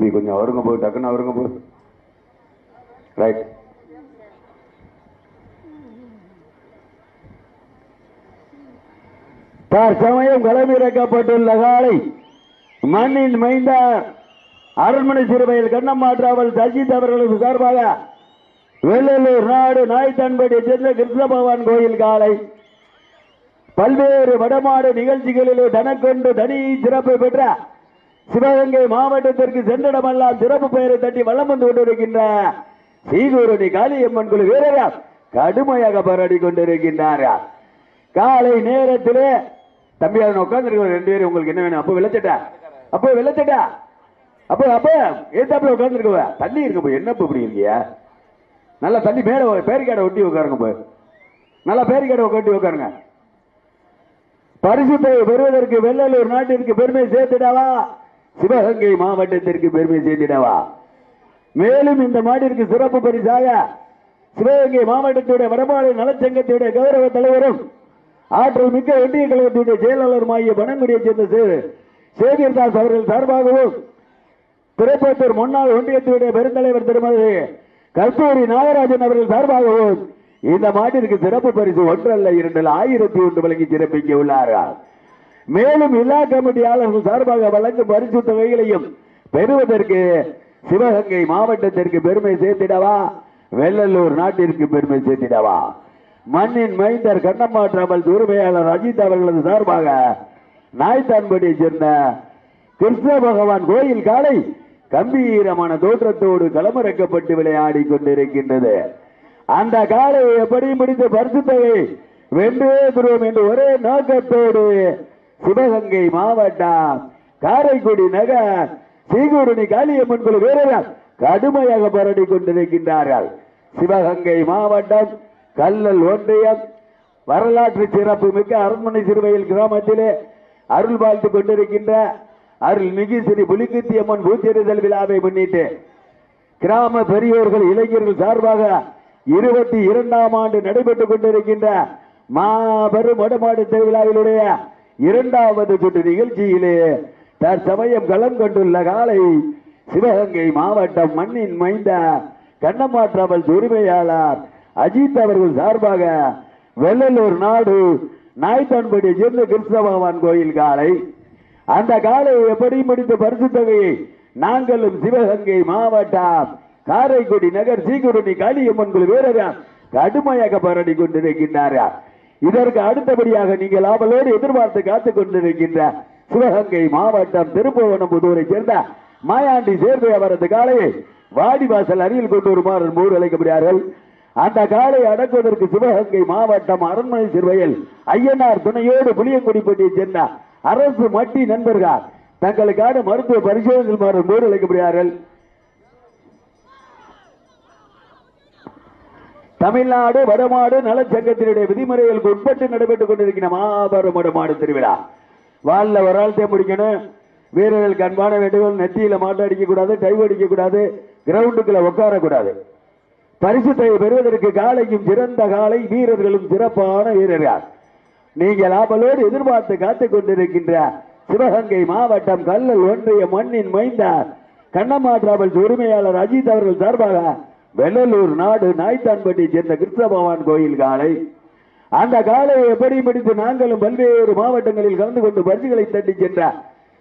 தம்பி கொஞ்சம் அவருங்க போய் டக்குன்னு அவருங்க போய் ரைட் தற்சமயம் களமிறக்கப்பட்டுள்ள காலை மண்ணின் மைந்த அரண்மனை சிறுவையில் கண்ணம்மாற்றாவல் சஜித் அவர்களுக்கு சார்பாக வெள்ளலூர் நாடு நாய்த்தன்படி சென்ற கிருஷ்ண பகவான் கோயில் காலை. பல்வேறு வடமாடு நிகழ்ச்சிகளிலே தனக்கொண்டு தனி சிறப்பு பெற்ற சிவகங்கை மாவட்டத்திற்கு சென்றிடமெல்லாம் சிறப்பு பெயரை தட்டி வளம் வந்து கொண்டிருக்கின்ற சீகூரணி காளியம்மன் குழு வீரர்கள் கடுமையாக போராடி கொண்டிருக்கின்றார்கள் காலை நேரத்திலே தம்பி அவன் உட்கார்ந்து ரெண்டு பேரும் உங்களுக்கு என்ன வேணும்? அப்போ விளைச்சட்டா? அப்போ விளைச்சட்டா? அப்போ அப்போ ஏத்தாப்புல உட்காந்துருக்குவ தண்ணி இருக்கு போய். என்ன இப்படி இருக்கியா நல்லா தண்ணி மேல பேரிக்காடை ஒட்டி உட்காருங்க போய். நல்லா பேரிக்காடை ஒட்டி உட்காருங்க. பரிசுத்தை பெறுவதற்கு வெள்ளலூர் நாட்டிற்கு பெருமை சேர்த்திடவா? சிவகங்கை மாவட்டத்திற்கு பெருமை சேர்த்திடவா? மேலும் இந்த மாட்டிற்கு சிறப்பு பரிசாக சிவகங்கை மாவட்டத்துடைய வடபாடு நலச்சங்கத்துடைய கௌரவ தலைவரும் ஆற்றல் மிக்க ஒன்றிய கழகத்துடைய செயலாளருமாகிய பனங்குடியைச் சேர்ந்த சே- சேவியர்தாஸ் அவர்கள் சார்பாகவும் திருப்பத்தூர் முன்னாள் ஒன்றியத்துடைய பெருந்தலைவர் திருமதி கஸ்தூரி நாகராஜன் அவர்கள் சார்பாகவும் இந்த மாட்டிற்கு சிறப்பு பரிசு ஒன்றல்ல இரண்டல்ல ஆயிரத்தி ஒன்று வழங்கி சிறப்பிக்க உள்ளார்கள். மேலும் எல்லா கமிட்டியாளர்கள் சார்பாக வழங்கும் பரிசு தொகைகளையும் பெறுவதற்கு சிவகங்கை மாவட்டத்திற்கு பெருமை சேர்த்திடவா? வெள்ளலூர் நாட்டிற்கு பெருமை சேர்த்திடவா? மண்ணின் மைந்தர் கண்ணம்மா உரிமையாளர் அஜித் அவர்களது சார்பாக நாய்த்தான்படியை சேர்ந்த கிருஷ்ண பகவான் கோயில் காலை கம்பீரமான தோற்றத்தோடு களமிறக்கப்பட்டு விளையாடி கொண்டிருக்கின்றது. அந்த காலை எப்படி முடித்து பரிசு தொகை வென்றே தருவோம் என்று ஒரே நோக்கத்தோடு சிவகங்கை மாவட்டம் காரைக்குடி நகர் சீகூரணி காளியம்மன் குழு வீரர்கள் கடுமையாக போராடி கொண்டிருக்கின்றார்கள். சிவகங்கை மாவட்டம் கல்லல் ஒன்றியம் வரலாற்று சிறப்பு மிக்க அரண்மனை சிறுவையில் கிராமத்திலே அருள் வாழ்த்து கொண்டிருக்கின்ற அருள் மிகு ஸ்ரீ புலிக்குத்தி அம்மன் பூச்செறிதல் விழாவை முன்னிட்டு கிராம பெரியோர்கள் இளைஞர்கள் சார்பாக இருபத்தி இரண்டாம் ஆண்டு நடைபெற்றுக் கொண்டிருக்கின்ற மாபெரும் வடமாடு திருவிழாவிலுடைய இரண்டாவது சுற்று நிகழ்ச்சியிலே தற்சமயம் களம் கொண்டுள்ள காலை சிவகங்கை மாவட்டம் மண்ணின் மைந்த கண்ணம்மா உரிமையாளர் அஜித் அவர்கள் சார்பாக வெள்ளலூர் நாடு நாய்த்தான்படி சேர்ந்த கிருஷ்ண பகவான் கோயில் காலை. அந்த காலை எப்படி முடித்து பரிசு தொகையை நாங்களும் சிவகங்கை மாவட்டம் காரைக்குடி நகர் சீக்குருணி காளியம்மன் குழு வீரர்கள் கடுமையாக போராடி கொண்டிருக்கின்றார்கள். இதற்கு அடுத்தபடியாக நீங்கள் ஆவலோடு எதிர்பார்த்து காத்துக் கொண்டிருக்கின்ற சிவகங்கை மாவட்டம் திருப்புவனம்புதூரை சேர்ந்த மாயாண்டி சேர்ந்து அவரது காலையை வாடிவாசல் அருகில் கொண்டு வருமாறு மூடு அழைக்கப்படுகிறார்கள். அந்த காலை அடக்குவதற்கு சிவகங்கை மாவட்டம் அரண்மனை சிறுவையில் ஐயனார் துணையோடு புளியங்குடிப்பட்டியை சேர்ந்த அரசு மட்டி நண்பர்கள். தங்களுக்கான மருத்துவ பரிசோதனை மூடு அழைக்கப்படுகிறார்கள். தமிழ்நாடு வடமாடு நலச்சங்கத்தினுடைய விதிமுறைகளுக்கு உட்பட்டு நடைபெற்றுக் கொண்டிருக்கிற மாபெரும் வடமாடு திருவிழா. வால்ல ஒரு ஆள் முடிக்கணும். வீரர்களுக்கு அன்பான வேண்டுகோள் நெத்தியில மாட்டு அடிக்கக்கூடாது டைவ் அடிக்க கூடாது கிரவுண்டுக்குள்ள உட்காரக்கூடாது. பரிசுத்தை பெறுவதற்கு காலையும் சிறந்த காலை வீரர்களும் சிறப்பான வீரர்கள். நீங்கள் ஆவலோடு எதிர்பார்த்து காத்துக் கொண்டிருக்கின்ற சிவகங்கை மாவட்டம் கல்லல் ஒன்றிய மண்ணின் மைந்தார் கண்ணம்மா டிராவல்ஸ் உரிமையாளர் அஜித் அவர்கள் சார்பாக வெள்ளலூர் நாடு நாய்த்தான்பட்டி சேர்ந்த கிருஷ்ண பகவான் கோயில் காலை அந்த காலையை எப்படி பிடித்து நாங்களும் பல்வேறு மாவட்டங்களில் கலந்து கொண்டு பரிசுகளை தட்டி சென்ற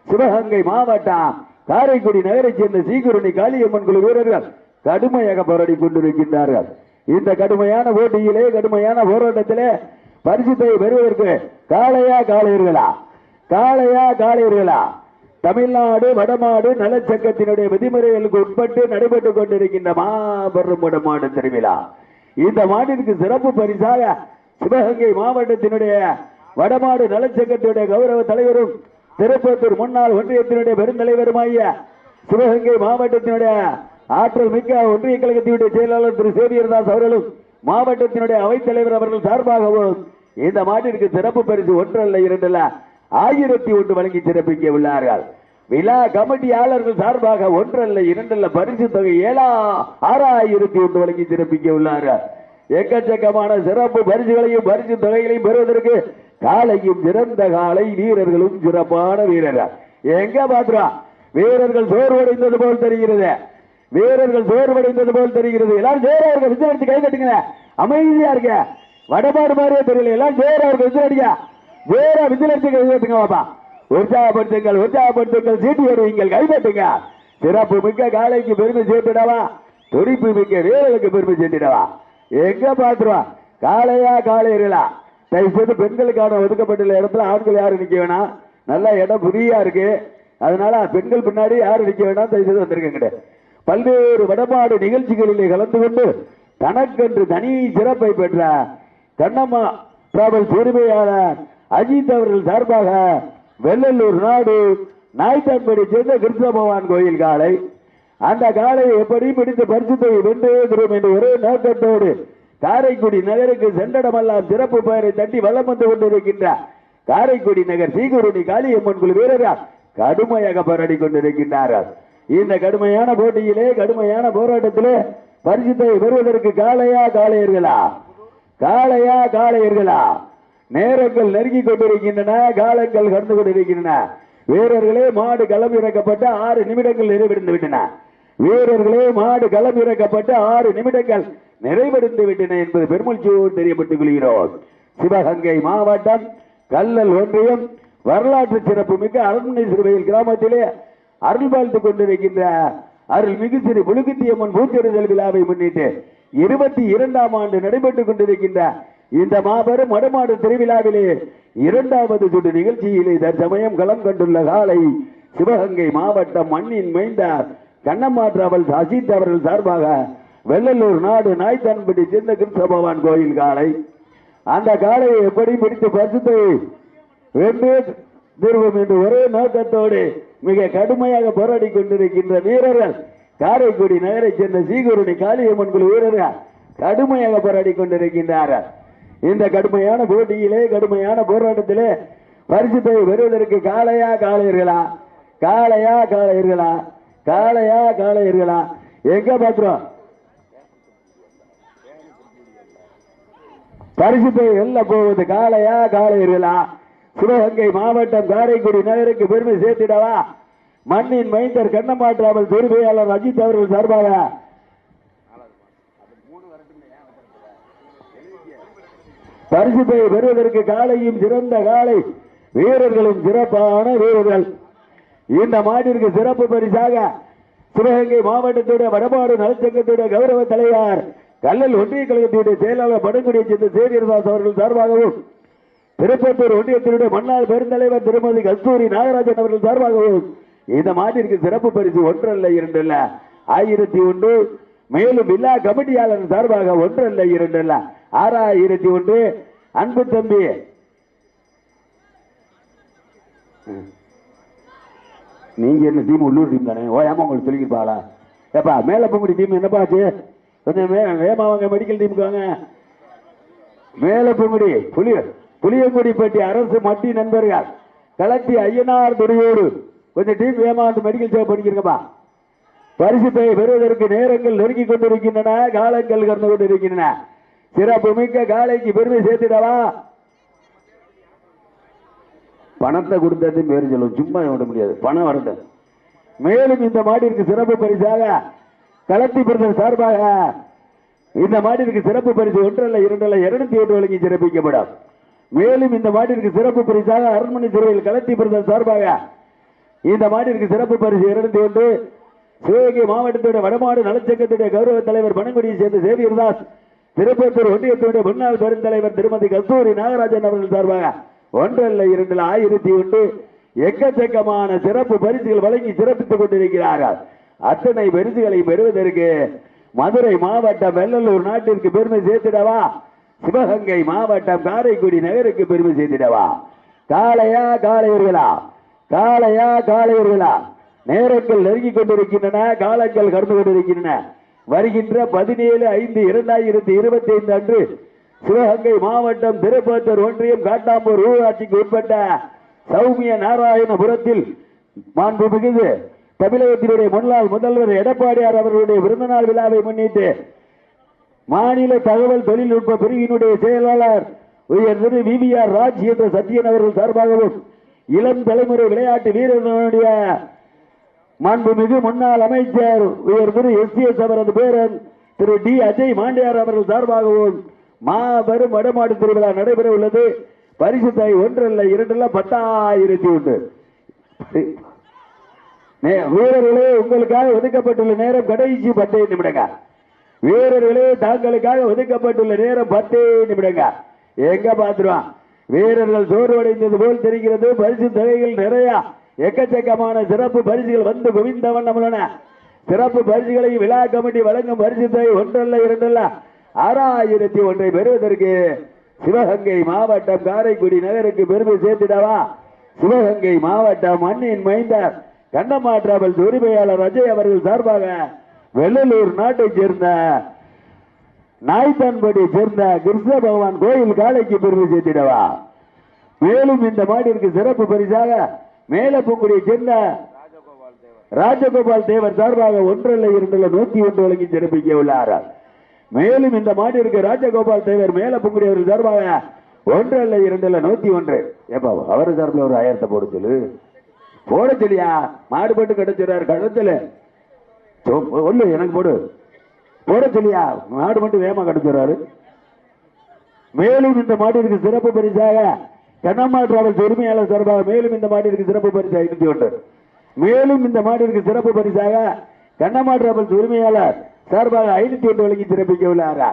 சிவகங்கை மாவட்டம் காரைக்குடி நகரைச் சேர்ந்த சீக்குரணி காளியம்மன் குழு வீரர்கள் கடுமையாக போராடி கொண்டிருக்கின்றார்கள். இந்த கடுமையான போட்டியிலே கடுமையான போராட்டத்திலே பரிசுத்தை பெறுவதற்கு காளையா காளையர்களா? காளையா காளையர்களா? தமிழ்நாடு வடமாடு நலச்சங்கத்தினுடைய விதிமுறைகளுக்கு உட்பட்டு நடைபெற்றுக் கொண்டிருக்கின்ற மாபெரும் வடமாடு திருவிழா. இந்த மாட்டிற்கு சிறப்பு பரிசாக சிவகங்கை மாவட்டத்தினுடைய வடமாடு நலச்சங்கத்தினுடைய கௌரவ தலைவரும் திருப்பத்தூர் முன்னாள் ஒன்றியத்தினுடைய பெருந்தலைவருமாய சிவகங்கை மாவட்டத்தினுடைய ஆற்றல் மிக்க ஒன்றிய கழகத்தினுடைய செயலாளர் திரு. சேவியர்தாஸ் அவர்களும் மாவட்டத்தினுடைய அவைத்தலைவர் அவர்கள் சார்பாகவும் இந்த மாட்டிற்கு சிறப்பு பரிசு ஒன்றல்ல இரண்டல்ல ஆயிரத்தி ஒன்று வழங்கி சிறப்பிக்க உள்ளார்கள். விழா கமிட்டியாளர்கள் சார்பாக ஒன்றல்ல இரண்டல்ல பரிசு தொகை ஏழா ஆறாயிரத்தி ஒன்று வழங்கி சிறப்பிக்க உள்ளார்கள். எக்கச்சக்கமான சிறப்பு பரிசுகளையும் பரிசு தொகைகளையும் பெறுவதற்கு காலையும் சிறந்த காலை வீரர்களும் சிறப்பான வீரர்கள். எங்க பாத்துறோம் வீரர்கள் சோர்வடைந்தது போல் தெரிகிறது. வீரர்கள் சோர்வடைந்தது போல் தெரிகிறது. எல்லாரும் ஜோரா இருக்க விசில் கை கட்டுங்க அமைதியா இருக்க வடபாடு மாதிரியே தெரியல. எல்லாம் ஜோரா இருக்க வேற ஜோரா விசில் பாப்பா. உற்சாகப்படுத்துங்கள் உற்சாகப்படுத்துங்கள் சீட்டு வருவீங்கள் கைப்பற்றுங்க. சிறப்பு மிக்க காலைக்கு பெருமை சேர்த்துடவா? துடிப்பு மிக்க வீரர்களுக்கு பெருமை சேர்த்துடவா? எங்க பாத்துருவா காலையா காலையிலா தயவு செய்து பெண்களுக்கான ஒதுக்கப்பட்டுள்ள இடத்துல ஆண்கள் யாரும் நிக்க வேணாம். நல்லா இடம் புரியா இருக்கு. அதனால பெண்கள் பின்னாடி யாரும் நிக்க வேணாம் தயவு செய்து வந்திருக்கீங்க. பல்வேறு வடபாடு நிகழ்ச்சிகளிலே கலந்து கொண்டு தனக்கென்று தனி சிறப்பை பெற்ற கண்ணம்மா டிராவல்ஸ் உரிமையாளர் அஜித் அவர்கள் சார்பாக வெள்ளலூர் நாடு நாய்த்தான்படி சேர்ந்த கிருஷ்ண பகவான் கோயில் காலை அந்த காலையை எப்படி பிடித்து பரிசுத்தை வென்று தரும் என்று ஒரே நோக்கத்தோடு காரைக்குடி நகருக்கு சென்றடமெல்லாம் சிறப்பு பெயரை தட்டி வலம் வந்து கொண்டிருக்கின்ற காரைக்குடி நகர் சீகுருணி காளியம்மன் குழு வீரர்கள் கடுமையாக போராடி கொண்டிருக்கின்றார்கள். இந்த கடுமையான போட்டியிலே கடுமையான போராட்டத்திலே பரிசுத்தை பெறுவதற்கு காளையா காளையர்களா? காளையா காளையர்களா? நேரங்கள் நெருங்கி கொண்டிருக்கின்றன காலங்கள் கடந்து கொண்டிருக்கின்றன. வீரர்களே மாடு களம் ஆறு நிமிடங்கள் நிறைவடைந்து விட்டன. வீரர்களே மாடு களம் ஆறு நிமிடங்கள் நிறைவடைந்து விட்டன என்பது பெருமூச்சியோடு தெரியப்பட்டுக் கொள்கிறோம். சிவகங்கை மாவட்டம் கல்லல் ஒன்றியம் வரலாற்று சிறப்பு மிக்க அரண்மனை சிறுவையில் கிராமத்திலே அருள் வாழ்த்து கொண்டிருக்கின்ற அருள் மிகு சிறு புழுக்குத்தியம்மன் பூச்செறிதல் விழாவை முன்னிட்டு இருபத்தி இரண்டாம் ஆண்டு நடைபெற்றுக் கொண்டிருக்கின்ற இந்த மாபெரும் மடமாடு திருவிழாவிலே இரண்டாவது சுற்று நிகழ்ச்சியிலே தற்சமயம் களம் கண்டுள்ள காலை சிவகங்கை மாவட்டம் மண்ணின் மைந்த கண்ணம்மா அஜித் அவர்கள் சார்பாக வெள்ளலூர் நாடு நாய்த்தன்படி சேர்ந்த கிருஷ்ண பகவான் கோயில் காலை. அந்த காலையை எப்படி பிடித்து பசுத்து வென்று திருவம் என்று ஒரே நோக்கத்தோடு மிக கடுமையாக போராடி கொண்டிருக்கின்ற வீரர்கள் காரைக்குடி நகரைச் சேர்ந்த சீகுருணி காளியம்மன் குழு வீரர்கள் கடுமையாக போராடி கொண்டிருக்கின்றார்கள். இந்த கடுமையான போட்டியிலே கடுமையான போராட்டத்திலே பரிசுத்தை பெறுவதற்கு காளையா காளையர்களா? காளையா காளையர்களா? காளையா காளையர்களா? எங்க பாத்துறோம் பரிசுத்தை வெல்ல போவது காளையா காளையர்களா? சிவகங்கை மாவட்டம் காரைக்குடி நகருக்கு பெருமை சேர்த்திடவா? மண்ணின் மைந்தர் கண்ணமாற்றாமல் பெருமையாளர் அஜித் அவர்கள் சார்பாக பரிசுத்தை பெறுவதற்கு காலையும் சிறந்த காலை. வீரர்களும் சிறப்பான வீரர்கள். இந்த மாட்டிற்கு சிறப்பு பரிசாக சிவகங்கை மாவட்டத்துடைய வடபாடு நலச்சங்கத்துடைய கௌரவ தலைவர் கல்லல் ஒன்றிய கழகத்துடைய செயலாளர் படுங்குடியை சேர்ந்த சேவியர்தாஸ் அவர்கள் சார்பாகவும் திருப்பத்தூர் ஒன்றியத்தினுடைய மன்னார் பெருந்தலைவர் திருமதி கஸ்தூரி நாகராஜன் அவர்கள் சார்பாகவும் இந்த மாட்டிற்கு சிறப்பு பரிசு ஒன்றல்ல இரண்டல்ல. ஆயிரத்தி ஒன்று மேலும் விழா கமிட்டியாளர் சார்பாக ஒன்றல்ல இரண்டல்ல. ஆறாயிரத்தி ஒன்று. அன்பு தம்பி. நீங்க என்ன டீம் உள்ளூர் டீம் தானே? ஓயாம உங்களுக்கு சொல்லிக்கிருப்பாளா ஏப்பா மேலப்பங்குடி டீம் என்னப்பா ஆச்சு? கொஞ்சம் வே வேமா வாங்க மெடிக்கல் டீமுக்கு வாங்க. மேலப்பங்குடி புளிய புளியங்குடிப்பட்டி அரசு மட்டி நண்பர்கள். களத்தி ஐயனார் துறையோடு. கொஞ்சம் டீம் வேமா வந்து மெடிக்கல் சேவை பண்ணிக்கிறங்கப்பா பரிசு பெறுவதற்கு நேரங்கள் நெருங்கி கொண்டிருக்கின்றன காலங்கள் கடந்து கொண்டிருக்கின்றன. சிறப்பு மிக்க காலைக்கு பெருமை சேர்த்திடவா? பணத்தை கொடுத்தது பேரு சொல்லும் சும்மா விட முடியாது. பணம் வரட்டும் மேலும் இந்த மாட்டிற்கு சிறப்பு பரிசாக களத்தி பிரதர் சார்பாக இந்த மாட்டிற்கு சிறப்பு பரிசு ஒன்றல்ல இரண்டல்ல இருநூத்தி ஒன்று வழங்கி சிறப்பிக்கப்படும். மேலும் இந்த மாட்டிற்கு சிறப்பு பரிசாக அரண்மனை சிறுவையில் களத்தி பிரதர் சார்பாக இந்த மாட்டிற்கு சிறப்பு பரிசு இருநூத்தி ஒன்று சிவகங்கை மாவட்டத்துடைய வடமாடு நலச்சங்கத்துடைய கௌரவ தலைவர் பனங்குடியை சேர்ந்த சேவியர்தாஸ் திருப்பத்தூர் ஒன்றியத்தினுடைய முன்னாள் பெருந்தலைவர் திருமதி கஸ்தூரி நாகராஜன் அவர்கள் சார்பாக ஒன்றல்ல இரண்டில் ஆயிரத்தி ஒன்று எக்கச்சக்கமான சிறப்பு பரிசுகள் வழங்கி சிறப்பித்துக் கொண்டிருக்கிறார்கள். அத்தனை பரிசுகளை பெறுவதற்கு மதுரை மாவட்டம் வெள்ளலூர் நாட்டிற்கு பெருமை சேர்த்திடவா? சிவகங்கை மாவட்டம் காரைக்குடி நகருக்கு பெருமை சேர்த்திடவா? காளையா காளையர்களா? காளையா காளையர்களா? நேரங்கள் நெருங்கிக் கொண்டிருக்கின்றன காலங்கள் கடந்து கொண்டிருக்கின்றன. வருகின்ற பதினேழு ஐந்து இரண்டாயிரத்தி இருபத்தி ஐந்து அன்று சிவகங்கை மாவட்டம் திருப்பத்தூர் ஒன்றியம் காட்டாம்பூர் ஊராட்சிக்கு உட்பட்ட சௌமிய நாராயணபுரத்தில் மாண்பு மிகுது தமிழகத்தினுடைய முன்னாள் முதல்வர் எடப்பாடியார் அவர்களுடைய பிறந்தநாள் விழாவை முன்னிட்டு மாநில தகவல் தொழில்நுட்ப பிரிவினுடைய செயலாளர் உயர் திரு விவிஆர் ராஜ் என்ற சத்யன் அவர்கள் சார்பாகவும் இளம் தலைமுறை விளையாட்டு வீரர்களுடைய மாண்புமிகு முன்னாள் அமைச்சர் உயர் திரு எஸ் சி எஸ் அவரது பேரன் திரு டி அஜய் மாண்டியார் அவர்கள் சார்பாகவும் மாபெரும் வடமாடு திருவிழா நடைபெற உள்ளது. பரிசு தாய் ஒன்றல்ல இரண்டல்ல பத்தாயிரத்தி ஒன்று. வீரர்களே உங்களுக்காக ஒதுக்கப்பட்டுள்ள நேரம் கடைசி பத்தே நிமிடங்க. வீரர்களே தாங்களுக்காக ஒதுக்கப்பட்டுள்ள நேரம் பத்தே நிமிடங்க. எங்க பாத்துருவான்? வீரர்கள் சோர்வடைந்தது போல் தெரிகிறது பரிசு தொகைகள் நிறைய. எக்கச்சக்கமான சிறப்பு பரிசுகள் வந்து குவிந்தவன் நம்மளோட சிறப்பு பரிசுகளை விழா கமிட்டி வழங்கும் பரிசு தொகை ஒன்றல்ல இரண்டல்ல. ஆறாயிரத்தி ஒன்றை பெறுவதற்கு சிவகங்கை மாவட்டம் காரைக்குடி நகருக்கு பெருமை சேர்த்திடவா? சிவகங்கை மாவட்டம் மண்ணின் மைந்தர் கண்ணம்மா உரிமையாளர் அஜய் அவர்கள் சார்பாக வெள்ளலூர் நாட்டைச் சேர்ந்த நாய்த்தன்படி சேர்ந்த கிருஷ்ண பகவான் கோயில் காலைக்கு பெருமை சேர்த்திடவா? மேலும் இந்த மாடிற்கு சிறப்பு பரிசாக மேலப்பூங்குடியை சேர்ந்த ராஜகோபால் தேவர் சார்பாக ஒன்றல்ல இரண்டுல நூத்தி ஒன்று வழங்கி சிறப்பிக்க உள்ளார். மேலும் இந்த மாட்டிற்கு ராஜகோபால் தேவர் மேலப்பூங்குடி அவர்கள் சார்பாக ஒன்றல்ல இரண்டுல நூத்தி ஒன்று. ஏப்பா அவர் சார்பில் ஒரு ஆயிரத்தை போட சொல்லு. போட சொல்லியா? மாடு போட்டு கிடைச்சிடாரு கழுத்துல ஒண்ணு எனக்கு போடு. போட சொல்லியா? மாடு மட்டும் வேகமா கிடைச்சிடாரு மேலும் இந்த மாட்டிற்கு சிறப்பு பரிசாக கண்ணம்மா டிராவல்ஸ் உரிமையாளர் சார்பாக மேலும் இந்த மாட்டிற்கு சிறப்பு பரிசு ஐநூத்தி ஒன்று. மேலும் இந்த மாட்டிற்கு சிறப்பு பரிசாக கண்ணம்மா டிராவல்ஸ் உரிமையாளர் சார்பாக ஐநூத்தி ஒன்று வழங்கி சிறப்பிக்க உள்ளாரா?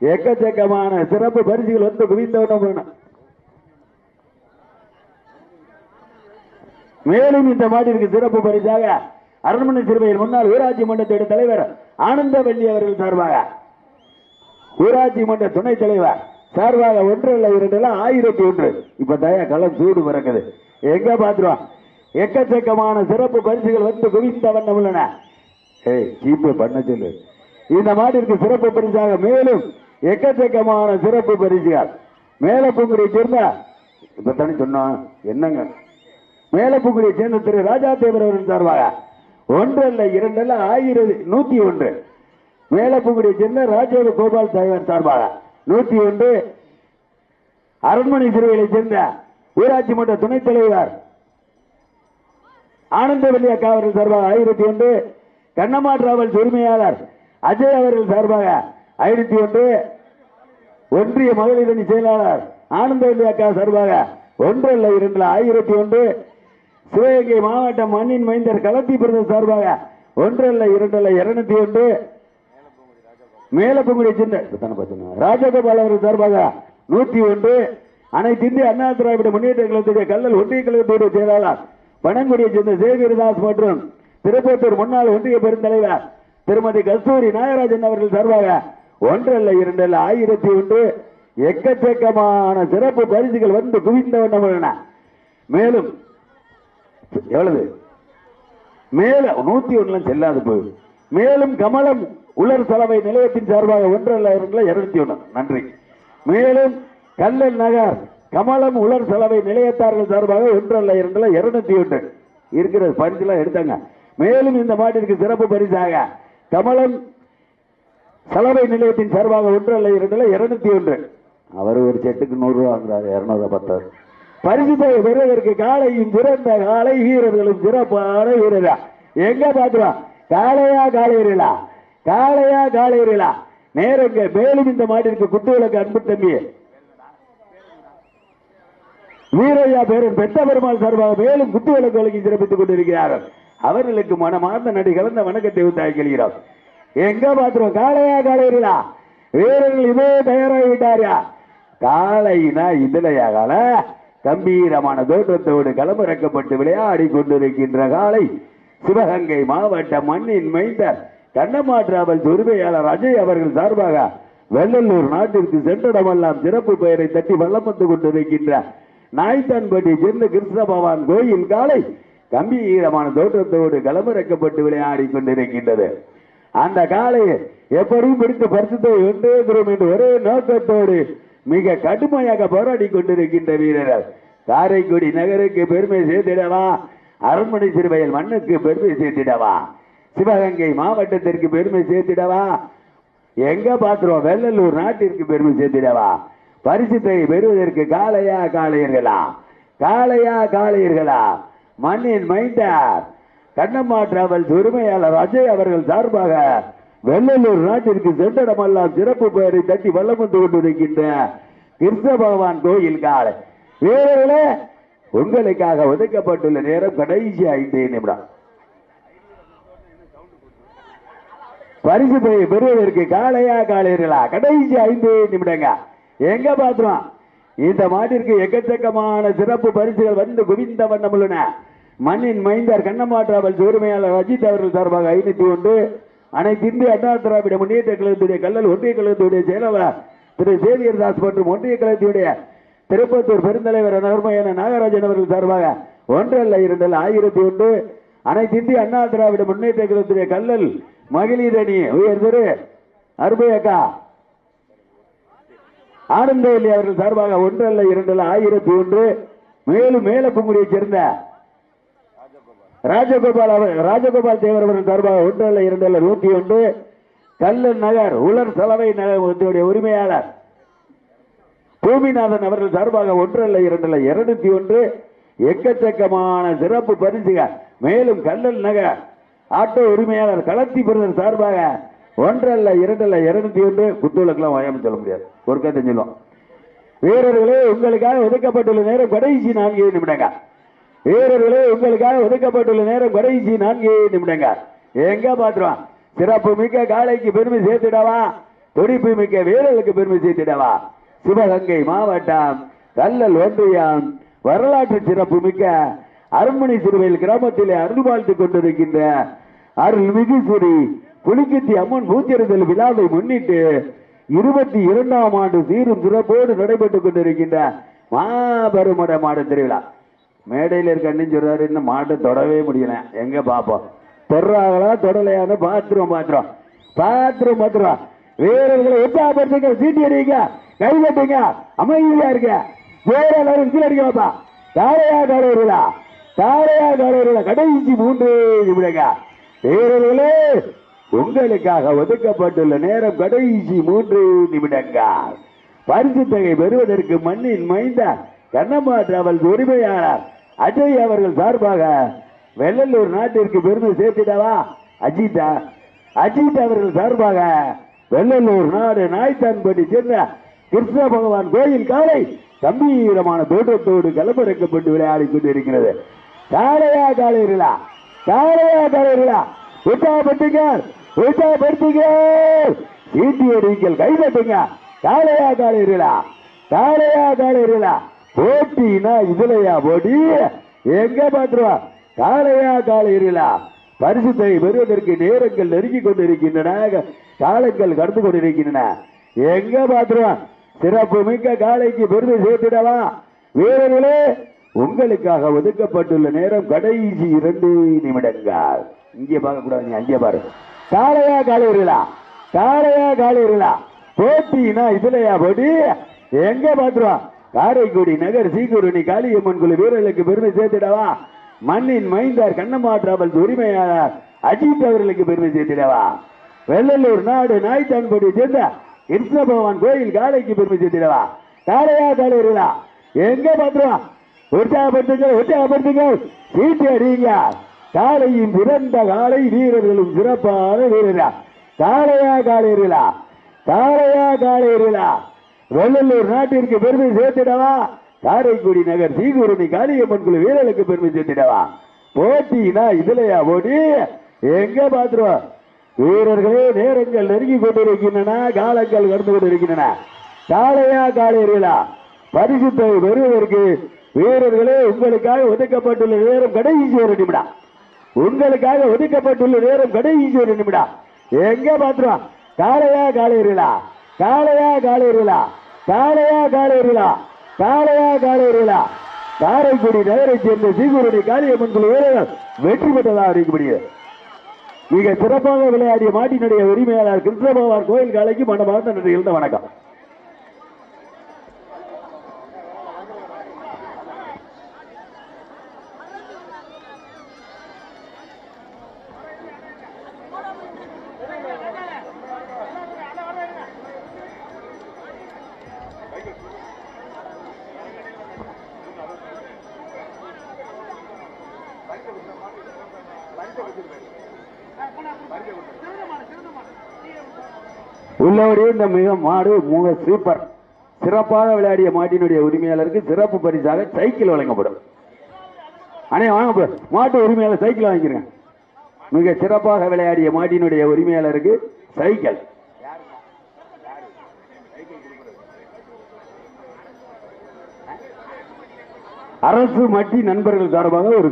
எக்கச்சக்கமான சிறப்பு பரிசுகள் வந்து குவிந்தவன மேலும் இந்த மாட்டிற்கு சிறப்பு பரிசாக அரண்மனை சிறுவையில் முன்னாள் ஊராட்சி மன்றத்தோட தலைவர் ஆனந்தவல்லி அவர்கள் சார்பாக. ஊராட்சி மன்ற துணைத் தலைவர் சார்பாக ஒன்று இல்லை இரண்டு ஆயிரத்தி ஒன்று. இப்ப தயா களம் சூடு பிறக்குது. எங்க பார்த்துருவா எக்கச்சக்கமான சிறப்பு பரிசுகள் வந்து குவித்த வண்ணம் உள்ளன. ஏய் சீப்பு பண்ண சொல்லு. இந்த மாட்டிற்கு சிறப்பு பரிசாக மேலும் எக்கச்சக்கமான சிறப்பு பரிசுகள். மேலப்பூங்குடியை சேர்ந்த இப்ப தானே சொன்னோம் என்னங்க? மேலப்பூங்குடியை சேர்ந்த திரு ராஜா தேவர் அவர்கள் சார்பாக ஒன்று அல்ல இரண்டு அல்ல ஆயிரத்தி நூத்தி ஒன்று. மேலப்பூங்குடியை சேர்ந்த ராஜேந்திர கோபால் தலைவர் சார்பாக நூத்தி ஒன்று. அரண்மனை சிறுவையை சேர்ந்த ஊராட்சி மன்ற துணைத் தலைவர் ஆனந்தவல்லி அக்கா அவர்கள் சார்பாக ஆயிரத்தி ஒன்று. கண்ணம்மா டிராவல்ஸ் உரிமையாளர் அஜய் அவர்கள் சார்பாக ஆயிரத்தி ஒன்று. ஒன்றிய மகளிர் அணி செயலாளர் ஆனந்தவல்லி அக்கா சார்பாக ஒன்று அல்ல இரண்டு ஆயிரத்தி ஒன்று. சிவகங்கை மாவட்டம் மண்ணின் மைந்தர் களத்தி பிரதேச சார்பாக ஒன்று அல்ல இரண்டு அல்ல இருநூத்தி ஒன்று. மேலப்பங்குடி சின்ன இப்பதானே ராஜகோபால் அவர்கள் சார்பாக நூத்தி ஒன்று அனைத்து இந்திய அண்ணா திராவிட முன்னேற்ற கழகத்துடைய கல்லல் ஒன்றிய கழகத்துடைய செயலாளர் பனங்குடியை சேர்ந்த சேகரிதாஸ் மற்றும் திருப்பத்தூர் முன்னாள் ஒன்றிய பெருந்தலைவர் திருமதி கஸ்தூரி நாகராஜன் அவர்கள் சார்பாக ஒன்றல்ல இரண்டல்ல ஆயிரத்தி ஒன்று எக்கச்சக்கமான சிறப்பு பரிசுகள் வந்து குவிந்த வண்ணம் உள்ளன. மேலும் எவ்வளவு? மேல நூத்தி ஒண்ணுல செல்லாது போகுது. மேலும் கமலம் உலர் சலவை நிலையத்தின் சார்பாக ஒன்று அல்ல இருநூத்தி ஒன்று நன்றி. மேலும் கல்லல் நகர் கமலம் உலர் சலவை நிலையத்தார்கள் சார்பாக ஒன்றல்ல இரண்டுல இருநூத்தி ஒன்று. இருக்கிற பரிசுலாம் எடுத்தாங்க. மேலும் இந்த மாட்டிற்கு சிறப்பு பரிசாக கமலம் சலவை நிலையத்தின் சார்பாக ஒன்று அல்ல இரண்டுல இருநூத்தி ஒன்று. அவர் ஒரு செட்டுக்கு நூறு ரூபா வாங்குறாரு இருநூறு பத்தாறு பரிசு தொகை பெறுவதற்கு காலையும் சிறந்த காலை வீரர்களும் சிறப்பான வீரரா எங்க பாத்துவா காலையா காளையர்களா காளையா காளையர்களா? நேரங்க மேலும் இந்த மாட்டிற்கு குத்துவிளக்கு அன்பு தம்பி வீரையா பேரன் பெத்த பெருமாள் சார்பாக மேலும் குத்துவிளக்கு வழங்கி சிறப்பித்துக் கொண்டிருக்கிறார்கள். அவர்களுக்கு மனமார்ந்த நடி கலந்த வணக்கத்தை உத்தாக்கிறார் எங்க பாத்துருவோம் காளையா காளையர்களா? வீரர்கள் இதே தயாராகி விட்டாரியா காளையினா இதுலையா கால கம்பீரமான தோற்றத்தோடு களமிறக்கப்பட்டு விளையாடி கொண்டிருக்கின்ற காலை சிவகங்கை மாவட்ட மண்ணின் மைந்தர். கண்ணம்மா டிராவல்ஸ் உரிமையாளர் அஜய் அவர்கள் சார்பாக வெள்ளலூர் நாட்டிற்கு சென்றடமெல்லாம் சிறப்பு பெயரை தட்டி வல்லம் வந்து கொண்டிருக்கின்ற நாய்த்தான்பட்டி சேர்ந்த கிருஷ்ண பகவான் கோயில் காலை கம்பீரமான தோற்றத்தோடு களமிறக்கப்பட்டு விளையாடி கொண்டிருக்கின்றது. அந்த காலை எப்படியும் பிடித்து பரிசுத்தை ஒன்றே தரும் என்று ஒரே நோக்கத்தோடு மிக கடுமையாக போராடி கொண்டிருக்கின்ற வீரர்கள். காரைக்குடி நகருக்கு பெருமை சேர்த்திடவா? அரண்மனை சிறுவையில் மண்ணுக்கு பெருமை சேர்த்திடவா? சிவகங்கை மாவட்டத்திற்கு பெருமை சேர்த்திடவா? எங்க பாத்துருவோம் வெள்ளலூர் நாட்டிற்கு பெருமை சேர்த்திடவா? பரிசுத்தை பெறுவதற்கு காளையா காளையர்களா? காளையா காளையர்களா? மண்ணின் மைந்தார். கண்ணம்மா டிராவல்ஸ் உரிமையாளர் அஜய் அவர்கள் சார்பாக வெள்ளலூர் நாட்டிற்கு சென்றடமெல்லாம் சிறப்பு பெயரை தட்டி வல்லம் வந்து கொண்டிருக்கின்ற கிருஷ்ண பகவான் கோயில் காலை வீரர்களே உங்களுக்காக ஒதுக்கப்பட்டுள்ள நேரம் கடைசி ஐந்து நிமிடம். பரிசு தொகை பெறுவதற்கு காலையா காளையர்களா? கடைசி ஐந்து நிமிடங்க. எங்க பாத்துறோம் இந்த மாட்டிற்கு எக்கச்சக்கமான சிறப்பு பரிசுகள் வந்து குவிந்த வண்ணம் உள்ளன. மண்ணின் மைந்தார் கண்ணம்மா டிராவல்ஸ் உரிமையாளர் அஜித் அவர்கள் சார்பாக ஐநூத்தி ஒன்று. அனைத்து இந்திய அண்ணா திராவிட முன்னேற்ற கழகத்துடைய கல்லல் ஒன்றிய கழகத்துடைய செயலாளர் திரு சேவியர் தாஸ் மற்றும் ஒன்றிய கழகத்துடைய திருப்பத்தூர் பெருந்தலைவர் நர்மையான நாகராஜன் அவர்கள் சார்பாக ஒன்றல்ல இரண்டல்ல ஆயிரத்தி ஒன்று. அனைத்து இந்திய அண்ணா திராவிட முன்னேற்ற கழகத்துடைய கல்லல் மகளிர் அணி உயர் திரு அருமையக்கா. ஆனந்தவல்லி அவர்கள் சார்பாக ஒன்றல்ல இரண்டல்ல ஆயிரத்தி ஒன்று. மேலும் மேலப்புங்குடியைச் சேர்ந்த ராஜகோபால் அவர் ராஜகோபால் தேவர் அவர்கள் சார்பாக ஒன்றல்ல இரண்டல்ல நூத்தி ஒன்று. கல்லன் நகர் உலர் சலவை நகரத்துடைய உரிமையாளர் பூமிநாதன் அவர்கள் சார்பாக ஒன்றல்ல இரண்டல்ல இருநூத்தி ஒன்று. எக்கச்சக்கமான சிறப்பு பரிசுகள். மேலும் கல்லல் நகர் ஆட்டோ உரிமையாளர் களத்தி பிரதர் சார்பாக ஒன்றல்ல இரண்டல்ல இருநூத்தி ஒன்று குத்துவிளக்கெல்லாம் வாயாம சொல்ல முடியாது. ஒரு கதை சொல்லுவோம். வீரர்களே உங்களுக்காக ஒதுக்கப்பட்டுள்ள நேரம் கடைசி நான்கு நிமிடங்க. வீரர்களே உங்களுக்காக ஒதுக்கப்பட்டுள்ள நேரம் கடைசி நான்கு நிமிடங்க. எங்க பாத்துருவான்? சிறப்பு மிக்க காளைக்கு பெருமை சேர்த்துடவா? துடிப்பு மிக்க வீரர்களுக்கு பெருமை சேர்த்துடவா? சிவகங்கை மாவட்டம் கல்லல் ஒன்றியம் வரலாற்று சிறப்பு மிக்க அரண்மனை சிறுவையில் கிராமத்திலே அருள் வாழ்த்து கொண்டிருக்கின்ற அருள்மிகு ஸ்ரீ புலிக்கத்தி அம்மன் பூச்செறிதல் விழாவை முன்னிட்டு இருபத்தி இரண்டாம் ஆண்டு சீரும் சிறப்போடு நடைபெற்றுக் கொண்டிருக்கின்ற மாபெருமட மட மாடு திருவிழா. மேடையில் இருக்க அண்ணன் சொல்றாரு இன்னும் மாட்டை தொடவே முடியல. எங்க பாப்போம்? தொடராங்களா தொடலையான பாத்ரூம் பாத்திரம். பாத்ரூம் பாத்திரம். வீரர்களை உற்சாகப்படுத்துங்க சீட்டி அடிங்க கை கட்டுங்க அமைதியா இருக்க வேற எல்லாரும் கீழே அடிக்க பாப்பா. காரையா காரையா தாரையா காரையா கடைசி மூன்று நிமிடங்க. வீரர்களே உங்களுக்காக ஒதுக்கப்பட்டுள்ள நேரம் கடைசி மூன்று நிமிடங்கள் பரிசு தொகை பெறுவதற்கு மண்ணின் மைந்த கண்ணம்மா டிராவல்ஸ் உரிமையாளர் அஜய் அவர்கள் சார்பாக வெள்ளலூர் நாட்டிற்கு பெருமை சேர்த்திடவா? அஜிதா அஜித் அவர்கள் சார்பாக வெள்ளலூர் நாடு நாய்த்தான்படி சேர்ந்த கிருஷ்ண பகவான் கோயில் காலை கம்பீரமான தோட்டத்தோடு கலப்பறக்கப்பட்டு விளையாடி கொண்டிருக்கிறது. காளையா காலையிலா காளையா காலையிலா உற்சாகப்படுத்துங்க உற்சாகப்படுத்துங்க. ஈட்டி அடிங்கள் கை தட்டுங்க காளையா காலையிலா காளையா காலையிலா போட்டினா இதுலயா போட்டி? எங்க பாத்துருவா காலையா காலையிலா பரிசுத்தை பெறுவதற்கு நேரங்கள் நெருங்கி கொண்டிருக்கின்றன. காலங்கள் கடந்து கொண்டிருக்கின்றன. எங்க பாத்துருவான் சிறப்பு மிக்க காலைக்கு பெருமை சேர்த்துடலாம் வீரர்களே உங்களுக்காக ஒதுக்கப்பட்டுள்ள நேரம் கடைசி இரண்டு நிமிடங்கள். இங்கே பார்க்க கூடாது நீ அங்கே பாரு. காளையா காலையிலா காளையா காலையிலா போட்டினா இதுலயா போட்டி? எங்க பாத்துருவான் காரைக்குடி நகர் சீக்குருணி காளியம்மன் குழு வீரர்களுக்கு பெருமை சேர்த்திடவா? மண்ணின் மைந்தார் கண்ணம்மா டிராவல்ஸ் உரிமையாளர் அஜித் அவர்களுக்கு பெருமை சேர்த்திடவா? வெள்ளலூர் நாடு நாய்த்தான்படி சேர்ந்த கிருஷ்ண பகவான் கோயில் காளைக்கு பெருமை சேர்த்திடவா? காளையா காலையிலா எங்க பாத்துருவான் உற்சாகப்படுத்துங்க உற்சாகப்படுத்துங்க சீட்டு அடிங்க. காலையின் சிறந்த காலை வீரர்களும் சிறப்பான வீரரா காளையா காலையிலா காளையா காலையிலா வெள்ளலூர் நாட்டிற்கு பெருமை சேர்த்திடவா? காரைக்குடி நகர் சீகுருணி காளியம்மன் குழு வீரர்களுக்கு பெருமை சேர்த்திடவா? போட்டினா இதுலயா போட்டி? எங்க பாத்துருவோம் வீரர்களே நேரங்கள் நெருங்கி கொண்டிருக்கின்றன காலங்கள் கடந்து கொண்டிருக்கின்றன. காளையா காளையர்களா? பரிசுத்தை பெறுவதற்கு வீரர்களே உங்களுக்காக ஒதுக்கப்பட்டுள்ள நேரம் கடைசி ஒரு நிமிடம். உங்களுக்காக ஒதுக்கப்பட்டுள்ள நேரம் கடைசி ஒரு நிமிடம். எங்க பாத்துருவோம் காளையா காளையர்களா காளையா காளையர்களா காளையா காளையர்களா காளையா காளையர்களா காரைக்குடி நகரை சேர்ந்த சீகுருடைய காளியம்மன் குழு வீரர்கள் வெற்றி பெற்றதாக அறிவிக்கப்படுகிறது. மிக சிறப்பாக விளையாடிய மாட்டினுடைய உரிமையாளர் கிருஷ்ணபகவான் கோயில் காலைக்கு மனமார்ந்த நன்றி இருந்த வணக்கம். உள்ளபடியே இந்த மிக மாடு மூக சூப்பர் சிறப்பாக விளையாடிய மாட்டினுடைய உரிமையாளருக்கு சிறப்பு பரிசாக சைக்கிள் வழங்கப்படும். அண்ணே வாங்க மாட்டு உரிமையாளர் சைக்கிள் வாங்கிக்கிறேன். மிக சிறப்பாக விளையாடிய மாட்டினுடைய உரிமையாளருக்கு சைக்கிள். அரசு மட்டி நண்பர்கள் சார்பாக ஒரு